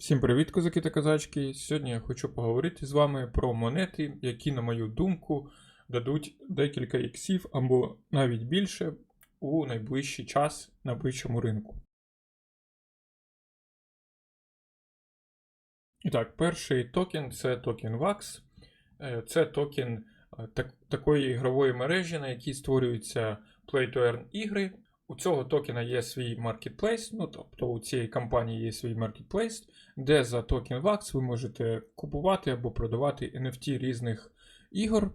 Всім привіт, козаки та козачки. Сьогодні я хочу поговорити з вами про монети, які, на мою думку, дадуть декілька іксів або навіть більше у найближчий час на бичому ринку. І так, перший токен це токен VAX. Е, Це токен е, так- такої ігрової мережі, на якій створюються Play-to-Earn ігри. У цього токена є свій маркетплейс, ну тобто у цієї компанії є свій маркетплейс, де за токен VAX ви можете купувати або продавати NFT різних ігор,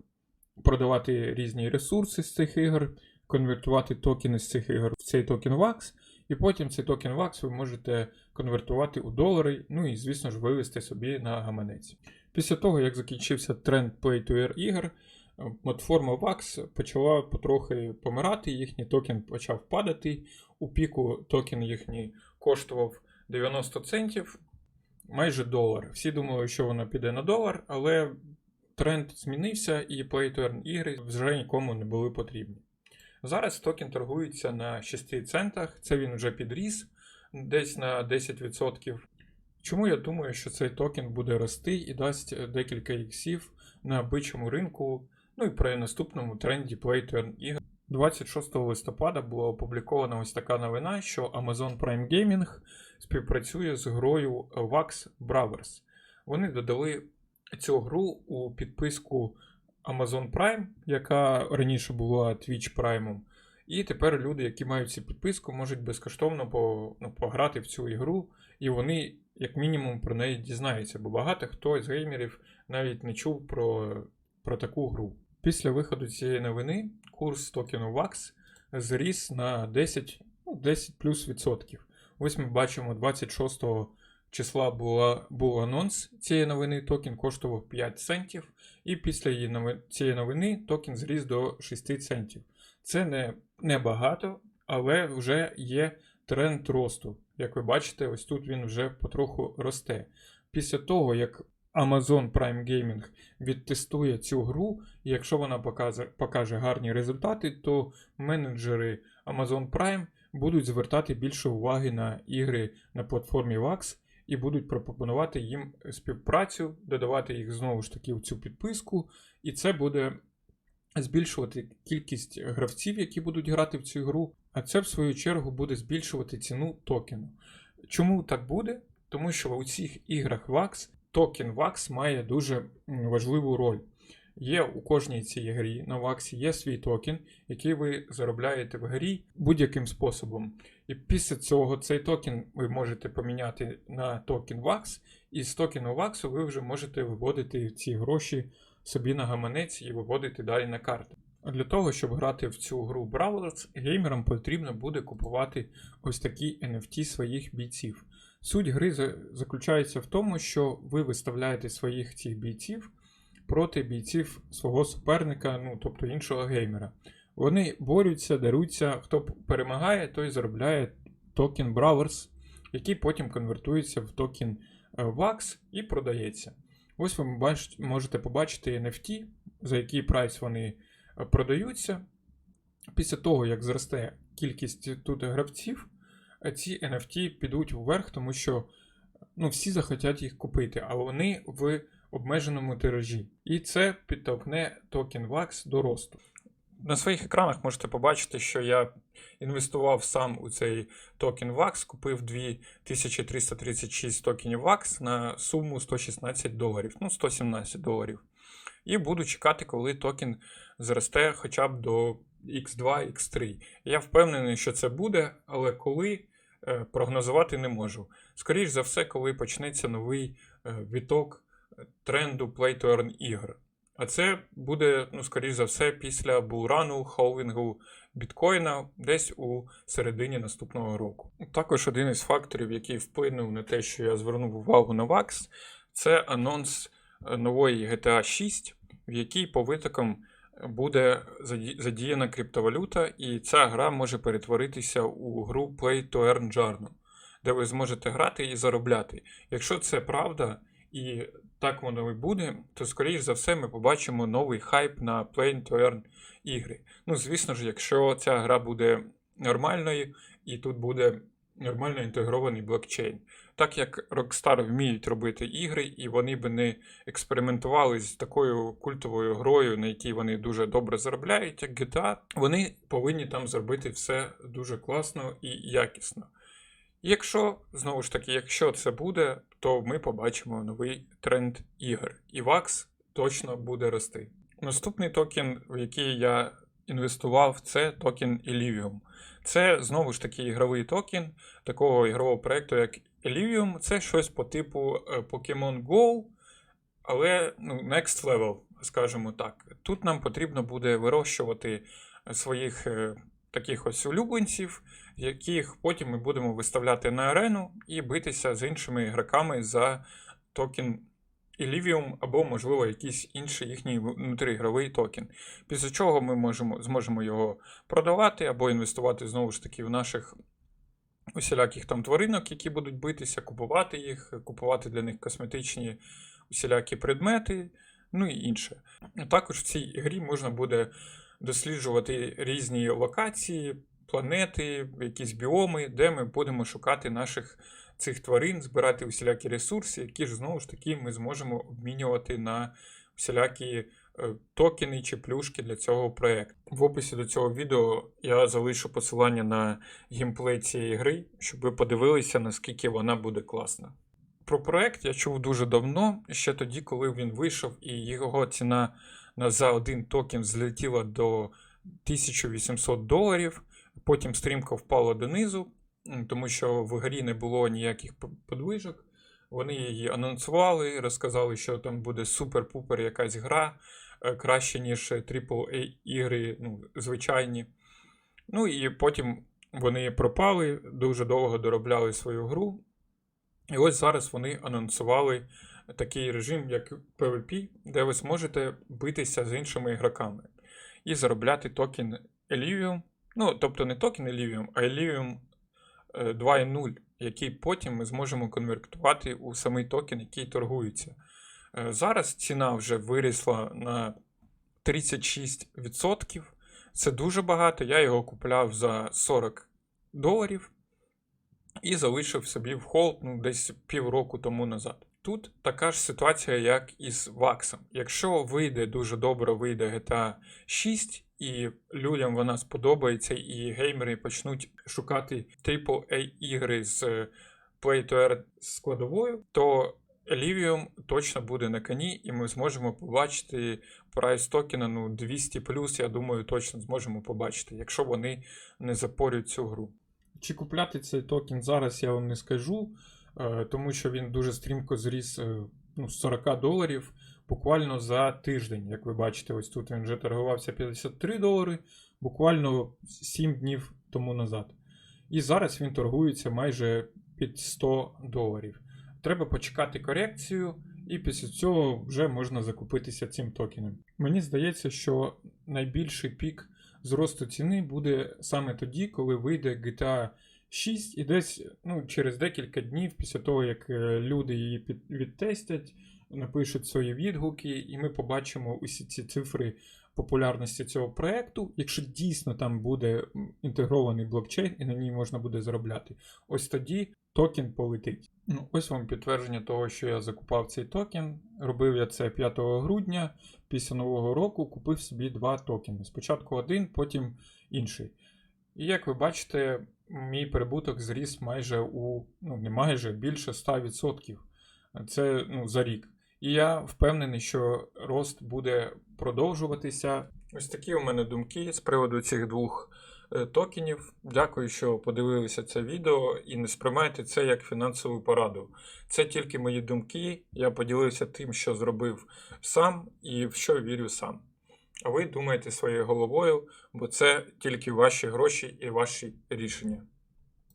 продавати різні ресурси з цих ігор, конвертувати токени з цих ігор в цей токен VAX, і потім цей токен VAX ви можете конвертувати у долари, ну і, звісно ж, вивести собі на гаманець. Після того, як закінчився тренд Play-to-Earn ігор, е, платформа VAX почала потрохи помирати, їхній токен почав падати. У піку токен їхній коштував 90 центів, майже долар. Всі думали, що вона піде на долар, але тренд змінився і Play-to-Earn ігри вже нікому не були потрібні. Зараз токен торгується на 6 центах, це він вже підріс десь на 10%. Чому я думаю, що цей токен буде рости і дасть декілька іксів на бичому ринку, ну і при наступному тренді Play-to-Earn ігор. 26 листопада була опублікована ось така новина, що Amazon Prime Gaming співпрацює з грою Wax Bravers. Вони додали цю гру у підписку Amazon Prime, яка раніше була Twitch Prime. І тепер люди, які мають цю підписку, можуть безкоштовно по, ну, пограти в цю ігру, і вони, як мінімум, про неї дізнаються, бо багато хто з геймерів навіть не чув про, про таку гру. Після виходу цієї новини курс токену VAX зріс на 10, ну, 10 плюс відсотків. Ось ми бачимо 26 числа була, був анонс цієї новини, токен коштував 5 центів, і після її нови- цієї новини токен зріс до 6 центів. Це не, не багато, але вже є тренд росту. Як ви бачите, ось тут він вже потроху росте. Після того, як Amazon Prime Gaming відтестує цю гру, і якщо вона покаже, покаже гарні результати, то менеджери Amazon Prime будуть звертати більше уваги на ігри на платформі VAX і будуть пропонувати їм співпрацю, додавати їх знову ж таки в цю підписку, і це буде збільшувати кількість гравців, які будуть грати в цю гру, а це в свою чергу буде збільшувати ціну токену. Чому так буде? Тому що у цих іграх VAX токен VAX має дуже важливу роль. Є у кожній цій грі на VAX є свій токен, який ви заробляєте в грі будь-яким способом. І після цього цей токен ви можете поміняти на токен VAX, і з токену VAX ви вже можете виводити ці гроші собі на гаманець і виводити далі на карти. А Для того, щоб грати в цю гру Brawlers, геймерам потрібно буде купувати ось такі NFT своїх бійців. Суть гри заключається в тому, що ви виставляєте своїх цих бійців проти бійців свого суперника, ну тобто іншого геймера. Вони борються, деруться. Хто перемагає, той заробляє токен Brawlers, який потім конвертується в токен е, VAX і продається. Ось ви можете побачити NFT, за який прайс вони е, продаються. Після того, як зросте кількість тут гравців, ці NFT підуть вверх, тому що ну, всі захотять їх купити, а вони в обмеженому тиражі. І це підтовкне токен VAX до росту. На своїх екранах можете побачити, що я інвестував сам у цей токен VAX, купив 2336 токенів VAX на суму 116 доларів, ну 117 доларів. І буду чекати, коли токен зросте хоча б до X2, X3. Я впевнений, що це буде, але коли прогнозувати не можу. Скоріше за все, коли почнеться новий е, віток е, тренду Play-to-Earn ігор. А це буде, ну, скоріш за все, після булрану, холвінгу біткоїна десь у середині наступного року. Також один із факторів, який вплинув на те, що я звернув увагу на VAX, це анонс е, нової GTA 6, в якій по витокам буде задіяна криптовалюта, і ця гра може перетворитися у гру Play to Earn Journal, де ви зможете грати і заробляти. Якщо це правда, і так воно і буде, то скоріш за все ми побачимо новий хайп на Play to Earn ігри. Ну, звісно ж, якщо ця гра буде нормальною, і тут буде нормально інтегрований блокчейн. Так як Rockstar вміють робити ігри, і вони би не експериментували з такою культовою грою, на якій вони дуже добре заробляють, як GTA, вони повинні там зробити все дуже класно і якісно. Якщо, знову ж таки, якщо це буде, то ми побачимо новий тренд ігор. І VAX точно буде рости. Наступний токен, в який я інвестував, це токен Illivium. Це знову ж таки ігровий токен такого ігрового проєкту, як Illivium. Це щось по типу е, Pokemon Go, але ну, next level, скажімо так. Тут нам потрібно буде вирощувати своїх е, таких ось улюбленців, яких потім ми будемо виставляти на арену і битися з іншими ігроками за токен Illivium або, можливо, якийсь інший їхній внутріігровий токен. Після чого ми можемо, зможемо його продавати або інвестувати знову ж таки в наших усіляких там тваринок, які будуть битися, купувати їх, купувати для них косметичні усілякі предмети, ну і інше. Також в цій грі можна буде досліджувати різні локації, планети, якісь біоми, де ми будемо шукати наших цих тварин, збирати усілякі ресурси, які ж знову ж таки ми зможемо обмінювати на всілякі токени чи плюшки для цього проєкту. В описі до цього відео я залишу посилання на геймплей цієї гри, щоб ви подивилися, наскільки вона буде класна. Про проект я чув дуже давно, ще тоді, коли він вийшов, і його ціна на- за один токен злетіла до 1800 доларів. Потім стрімко впала донизу, тому що в грі не було ніяких подвижок. Вони її анонсували, розказали, що там буде супер-пупер якась гра, е, краще, ніж AAA ігри, ну, звичайні. Ну і потім вони пропали, дуже довго доробляли свою гру. І ось зараз вони анонсували такий режим, як PvP, де ви зможете битися з іншими ігроками і заробляти токен Illivium. Ну, тобто не токен Illivium, а Illivium е, 2.0, який потім ми зможемо конвертувати у самий токен, який торгується. Е, Зараз ціна вже вирісла на 36%. Це дуже багато. Я його купляв за 40 доларів і залишив собі в холд ну, десь півроку тому назад. Тут така ж ситуація, як і з Ваксом. Якщо вийде дуже добре, вийде GTA 6, і людям вона сподобається, і геймери почнуть шукати AAA ігри з е, Play to Earn складовою, то Elivium точно буде на коні, і ми зможемо побачити прайс токена ну, 200 я думаю, точно зможемо побачити, якщо вони не запорють цю гру. Чи купляти цей токен зараз, я вам не скажу, е, тому що він дуже стрімко зріс е, ну, з 40 доларів буквально за тиждень. Як ви бачите, ось тут він вже торгувався 53 долари, буквально 7 днів тому назад. І зараз він торгується майже під 100 доларів. Треба почекати корекцію, і після цього вже можна закупитися цим токеном. Мені здається, що найбільший пік зросту ціни буде саме тоді, коли вийде GTA 6, і десь ну, через декілька днів після того, як е, люди її відтестять, напишуть свої відгуки, і ми побачимо усі ці цифри популярності цього проекту, якщо дійсно там буде інтегрований блокчейн і на ній можна буде заробляти. Ось тоді токен полетить. Ну, ось вам підтвердження того, що я закупав цей токен. Робив я це 5 грудня. Після нового року купив собі два токени. Спочатку один, потім інший. І як ви бачите, мій прибуток зріс майже у ну не майже більше 100%. Це ну, за рік. І я впевнений, що рост буде продовжуватися. Ось такі у мене думки з приводу цих двох е, токенів. Дякую, що подивилися це відео і не сприймайте це як фінансову пораду. Це тільки мої думки. Я поділився тим, що зробив сам і в що вірю сам. А ви думаєте своєю головою, бо це тільки ваші гроші і ваші рішення.